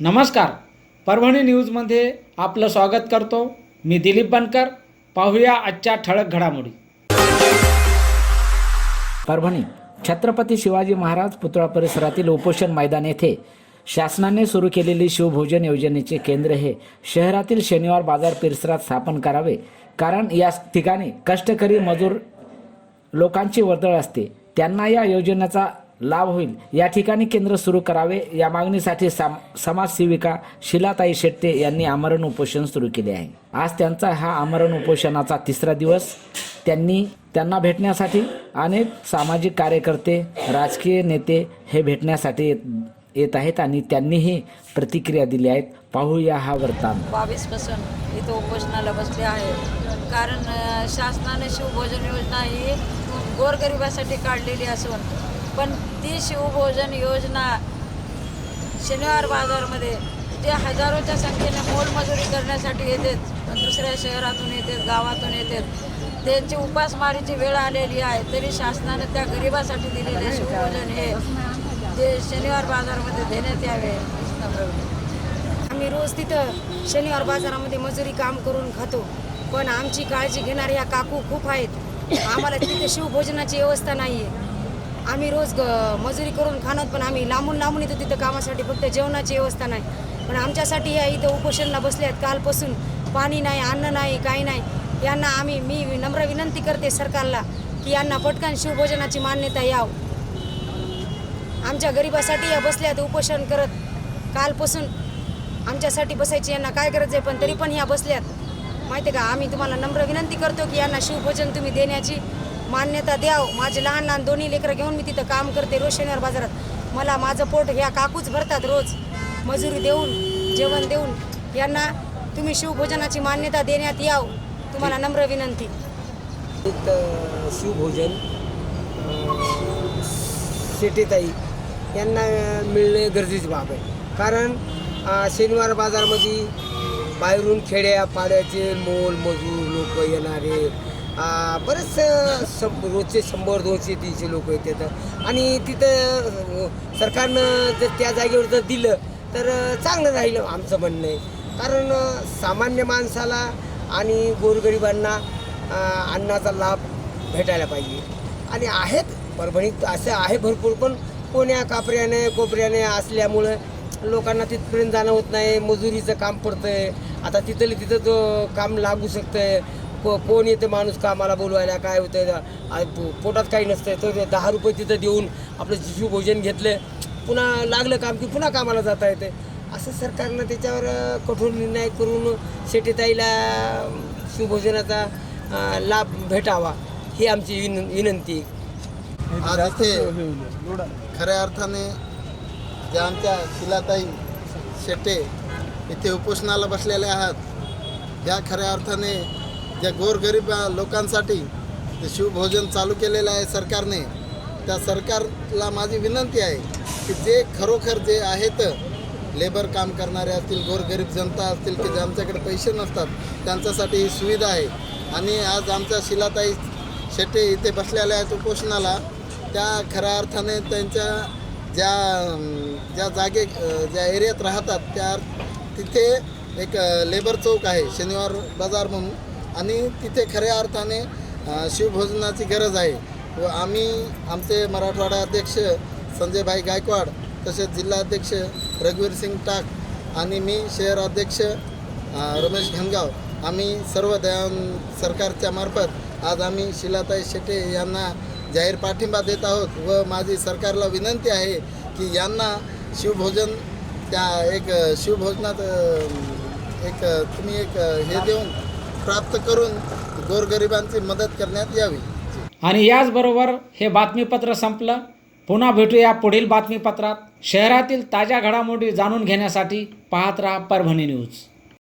नमस्कार. परभणी न्यूजमध्ये आपलं स्वागत करतो. मी दिलीप बनकर. पाहूया आजच्या ठळक घडामोडी. परभणी छत्रपती शिवाजी महाराज पुतळा परिसरातील उपोषण मैदान येथे शासनाने सुरू केलेली शिवभोजन योजनेचे केंद्र हे शहरातील शनिवार बाजार परिसरात स्थापन करावे. कारण या ठिकाणी कष्टकरी मजूर लोकांची वर्दळ असते. त्यांना या योजनेचा लाभ होईल. या ठिकाणी केंद्र सुरू करावे. या मागणीसाठी साम समाजसेविका शिलाताई शेट्टे यांनी आमरण उपोषण सुरू केले आहे. आज त्यांचा हा आमरण उपोषणाचा तिसरा दिवस. त्यांनी त्यांना भेटण्यासाठी अनेक सामाजिक कार्यकर्ते राजकीय नेते हे भेटण्यासाठी येत येत आहेत आणि त्यांनीही प्रतिक्रिया दिली आहेत. पाहूया हा वृत्तांत. बावीसपासून इथं उपोषणाला बसले आहे कारण शासनाने शिवभोजन योजना ही गोरगरिबासाठी काढलेली असून पण ती शिवभोजन योजना शनिवार बाजारमध्ये जे हजारोच्या संख्येने मोलमजुरी करण्यासाठी येतात दुसऱ्या शहरातून येतात गावातून येतात त्यांची उपासमारीची वेळ आलेली आहे तरी शासनाने त्या गरिबासाठी दिलेले शिवभोजन हे जे शनिवार बाजारमध्ये देण्यात यावे. आम्ही रोज तिथं शनिवार बाजारामध्ये मजुरी काम करून खातो पण आमची काळजी घेणारे या काकू खूप आहेत. आम्हाला तिथे शिवभोजनाची व्यवस्था नाही आहे आम्ही रोज ग- मजुरी करून खाणार पण आम्ही लांबून लांबून येतो तिथं कामासाठी फक्त जेवणाची व्यवस्था नाही. पण आमच्यासाठी या इथं उपोषणला बसले आहेत कालपासून. पाणी नाही अन्न नाही काही नाही. यांना आम्ही मी नम्र विनंती करते सरकारला की यांना पटकन शिवभोजनाची मान्यता याव. आमच्या गरिबासाठी या बसल्यात उपोषण करत. कालपासून आमच्यासाठी बसायची यांना काय गरज आहे पण तरी पण ह्या बसल्यात माहिती आहे का? आम्ही तुम्हाला नम्र विनंती करतो की यांना शिवभोजन तुम्ही देण्याची मान्यता द्याव. माझे लहान लहान दोन्ही लेकरं घेऊन मी तिथं काम करते रोज शनिवार बाजारात. मला माझं पोट ह्या काकूच भरतात रोज. मजुरी देऊन जेवण देऊन. यांना तुम्ही शिवभोजनाची मान्यता देण्यात याव. तुम्हाला नम्र विनंती. शिवभोजन शेटेताई यांना मिळणे गरजेची बाब आहे. कारण शनिवार बाजारमध्ये बाहेरून खेड्या पाड्याचे मोल मजूर लोक येणारे बरेच अ, शं रोजचे शंभर दोनशे तीनशे लोक येतात. आणि तिथं सरकारनं जर त्या जागेवर जर दिलं तर चांगलं राहिलं आमचं म्हणणं आहे. कारण सामान्य माणसाला आणि गोरगरिबांना अन्नाचा लाभ भेटायला पाहिजे. आणि आहेत परभणीत असं आहे भरपूर पण कोण्या कापऱ्याने कोपऱ्याने असल्यामुळं लोकांना तिथपर्यंत जाणं होत नाही. मजुरीचं काम पडतं आहे आता तिथलं तिथं जो काम लागू शकतं को कोण येते माणूस कामाला बोलवायला काय होतं पोटात काही नसतंय तर ते दहा रुपये तिथं देऊन आपलं शिवभोजन घेतलं पुन्हा लागलं काम की पुन्हा कामाला जाता येते असं सरकारनं त्याच्यावर कठोर निर्णय करून शेतीताईला शिवभोजनाचा लाभ भेटावा ही आमची विन विनंती. आज इथे खऱ्या अर्थाने ज्या आमच्या शिलाताई शेटे इथे उपोषणाला बसलेल्या आहात या खऱ्या अर्थाने ज्या गोरगरीब लोकांसाठी जे शिवभोजन चालू केलेलं आहे सरकारने त्या सरकारला माझी विनंती आहे की जे खरोखर जे आहेत लेबर काम करणारे असतील गोरगरीब जनता असतील की ज्यांच्याकडे पैसे नसतात त्यांच्यासाठी ही सुविधा आहे. आणि आज आमच्या शिलाताई शेटे इथे बसलेल्या आहेत उपोषणाला त्या खऱ्या अर्थाने त्यांच्या ज्या ज्या जागे ज्या एरियात राहतात त्या तिथे एक लेबर चौक आहे शनिवार बाजार म्हणून. आणि तिथे खऱ्या अर्थाने शिवभोजनाची गरज आहे. व आम्ही आमचे मराठवाडा अध्यक्ष संजयभाई गायकवाड तसेच जिल्हाध्यक्ष रघुवीर सिंग टाक आणि मी शहर अध्यक्ष रमेश घनगाव आम्ही सर्व दयान सरकारच्या मार्फत आज आम्ही शिलाताई शेटे यांना जाहीर पाठिंबा देत आहोत व माझी सरकारला विनंती आहे की यांना शिवभोजन त्या एक शिवभोजनात एक तुम्ही एक हे देऊन प्राप्त करून गोरगरिबांची मदत करण्यात यावी. आणि याचबरोबर हे बातमीपत्र संपलं. पुन्हा भेटूया पुढील बातमीपत्रात. शहरातील ताज्या घडामोडी जाणून घेण्यासाठी पाहत राहा परभणी न्यूज.